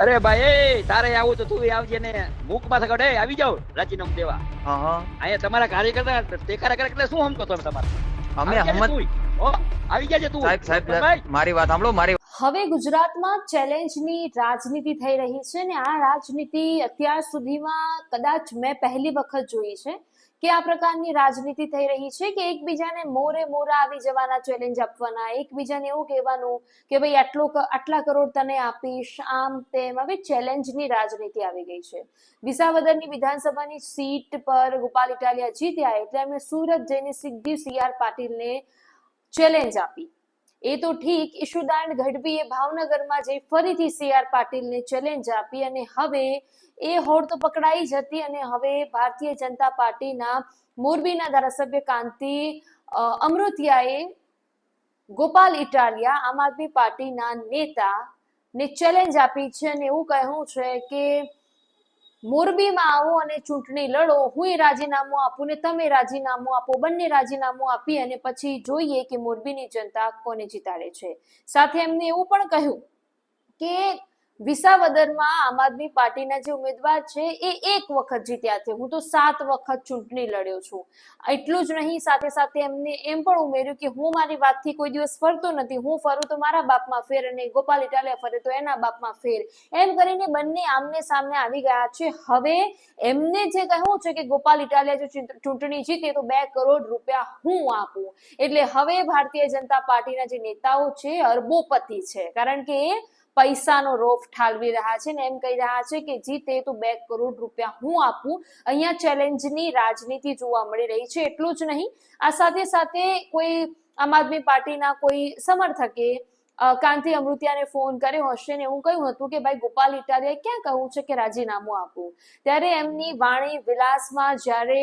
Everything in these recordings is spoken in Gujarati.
અરે ભાઈ તારે આવું તો તું આવજે ને. મુખમાં સગડ આવી જાવ રાજીનામું દેવા. હા હા. અહીંયા તમારા કાર્યકર્તા ટેકારા કરે એટલે શું હમકો તમે તમારે? અમે હમત આવી જાજે તું. સાહેબ સાહેબ મારી વાત સાંભળો મારી હવે ગુજરાતમાં ચેલેન્જની રાજનીતિ થઈ રહી છે ને આ રાજનીતિ અત્યાર સુધીમાં કદાચ મેં પહેલી વખત જોઈ છે. કે આ પ્રકારની રાજનીતિ થઈ રહી છે કે એકબીજાને મોરે મોરા આવી જવાના ચેલેન્જ આપવાના, એકબીજાને એવું કહેવાનું કે ભાઈ આટલો આટલા કરોડ તને આપીશ, આમ તેમ હવે ચેલેન્જની રાજનીતિ આવી ગઈ છે. વિસાવદરની વિધાનસભાની સીટ પર ગોપાલ ઇટાલિયા જીત્યા એટલે એમણે સુરત જઈને સીધી સી આર પાટીલને ચેલેન્જ આપી. એ તો ઠીક, ઈશુદાન ગઢવીએ ભાવનગરમાં જઈ ફરીથી સી આર પાટીલને ચેલેન્જ આપી અને હવે એ હોડ તો પકડાઈ જ હતી અને હવે ભારતીય જનતા પાર્ટીના મોરબીના ધારાસભ્ય કાંતિ અમૃતિયાએ ગોપાલ ઇટાલિયા, આમ આદમી પાર્ટીના નેતા ને ચેલેન્જ આપી છે અને એવું કહ્યું છે કે મોરબીમાં આવો અને ચૂંટણી લડો. હું રાજીનામું આપું ને તમે રાજીનામું આપો. બંને રાજીનામું આપી અને પછી જોઈએ કે મોરબીની જનતા કોને જીતાડે છે. સાથે એમને એવું પણ કહ્યું કે વિસાવદરમાં આમ આદમી પાર્ટીના જે ઉમેદવાર છે, એ એક વખત જીત્યા છે. હું તો સાત વખત ચૂંટણી લડ્યો છું. એટલું જ નહીં, સાથે સાથે એમને એમ પણ ઉમેર્યું કે હું મારી વાતથી કોઈ દિવસ ફરતો નથી. હું ફરું તો મારા બાપમાં ફેર અને ગોપાલ ઇટાલિયા ફરે તો એના બાપમાં ફેર. એમ કરીને બંને આમને સામને આવી ગયા છે. હવે એમને જે કહ્યું છે કે ગોપાલ ઇટાલિયા જો ચૂંટ- ચૂંટણી જીતે તો બે કરોડ રૂપિયા હું આપું. એટલે હવે ભારતીય જનતા પાર્ટીના જે નેતાઓ છે, અરબોપતિ છે. કારણ કે પૈસાનો રોફ ઠાલવી રહ્યા છે ને એમ કહી રહ્યા છે કે જીતે તો બે કરોડ રૂપિયા હું આપું. અહીંયા ચેલેન્જની રાજનીતિ જોવા મળી રહી છે, એટલું જ નહીં. આ સાથે સાથે કોઈ આમ આદમી પાર્ટીના કોઈ સમર્થકે કાંતિ અમૃતિયાને ફોન કર્યો હશે ને એવું કહ્યું હતું કે, ભાઈ, ગોપાલ ઇટાલિયાએ ક્યાં કહ્યું છે કે રાજીનામું આપવું ત્યારે એમની વાણી વિલાસમાં જ્યારે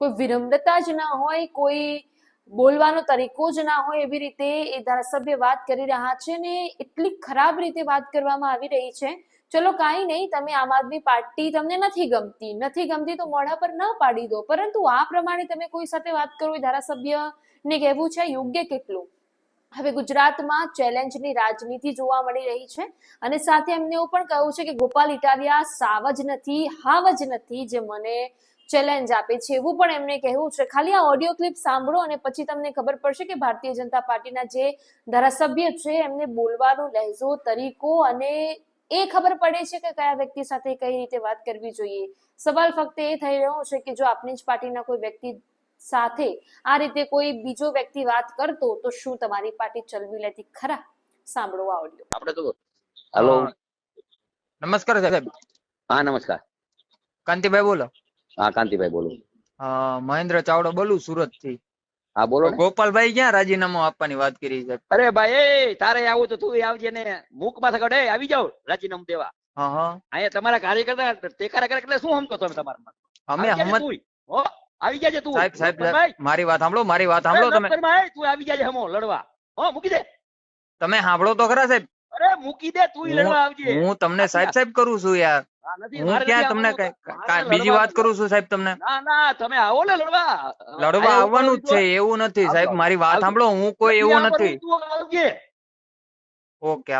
કોઈ વિનમ્રતા જ ના હોય, કોઈ બોલવાનો તરીકો જ ના હોય એવી રીતે એ ધારાસભ્ય વાત કરી રહ્યા છે ને એટલી ખરાબ રીતે વાત કરવામાં આવી રહી છે. ચલો કાંઈ નહીં, તમે આમ આદમી પાર્ટી તમને નથી ગમતી. નથી ગમતી તો મોઢા પર ના પાડી દો. પરંતુ આ પ્રમાણે તમે કોઈ સાથે વાત કરો એ ધારાસભ્ય ને કહેવું છે યોગ્ય કેટલું? હવે ગુજરાતમાં ચેલેન્જની રાજનીતિ જોવા મળી રહી છે અને સાથે એમને એવું પણ કહ્યું છે કે ગોપાલ ઇટાલિયા સાવ જ નથી, હાવ જ નથી, જે મને ચેલેન્જ આપે છે. એવું પણ એમને કહેવું છે. ખાલી આ ઓડિયો ક્લિપ સાંભળો અને પછી તમને ખબર પડશે કે ભારતીય જનતા પાર્ટીના જે ધારાસભ્ય છે એમને બોલવાનો લહેજો તરીકો અને એ ખબર પડે છે કે કયા વ્યક્તિ સાથે કઈ રીતે વાત કરવી જોઈએ. સવાલ ફક્ત એ થઈ રહ્યો છે કે જો આપની જ પાર્ટીના કોઈ વ્યક્તિ સાથે આ રીતે કોઈ બીજો વ્યક્તિ વાત કરતો તો શું તમારી પાર્ટી ચલવી લેતી? ખરા. સાંભળો આ ઓડિયો આપણે તો હેલો નમસ્કાર સાહેબ. હા નમસ્કાર. કાંતિભાઈ બોલો. હા કાંતિભાઈ બોલું. મહેન્દ્ર ચાવડા બોલું સુરતથી હા બોલો ગોપાલભાઈ ક્યાં રાજીનામું આપવાની વાત કરી છે? અરે ભાઈ એ તારે આવું તો તું આવજે ને. મૂક માથે સગડ આવી જાવ રાજીનામું દેવા. હા હા. અહીંયા તમારા કાર્યકર્તા ટેકારા કરે એટલે શું હમકો તમે તમારા અમે હમત. આવી જાજે તું. સાહેબ સાહેબ મારી વાત સાંભળો મારી વાત સાંભળો તમે. તું આવી જાજે હમો લડવા. હો મૂકી દે. તમે સાંભળો તો ખરા સાહેબ. અરે મૂકી દે તું લડવા આવજે. હું તમને સાહેબ સાહેબ કરું છું યાર. તમને કઈ- બીજી વાત કરું છું સાહેબ તમને? ના ના તમે આવો ને લડવા. લડવા આવવાનું જ છે એવું નથી સાહેબ મારી વાત સાંભળો હું કોઈ એવું નથી. ઓકે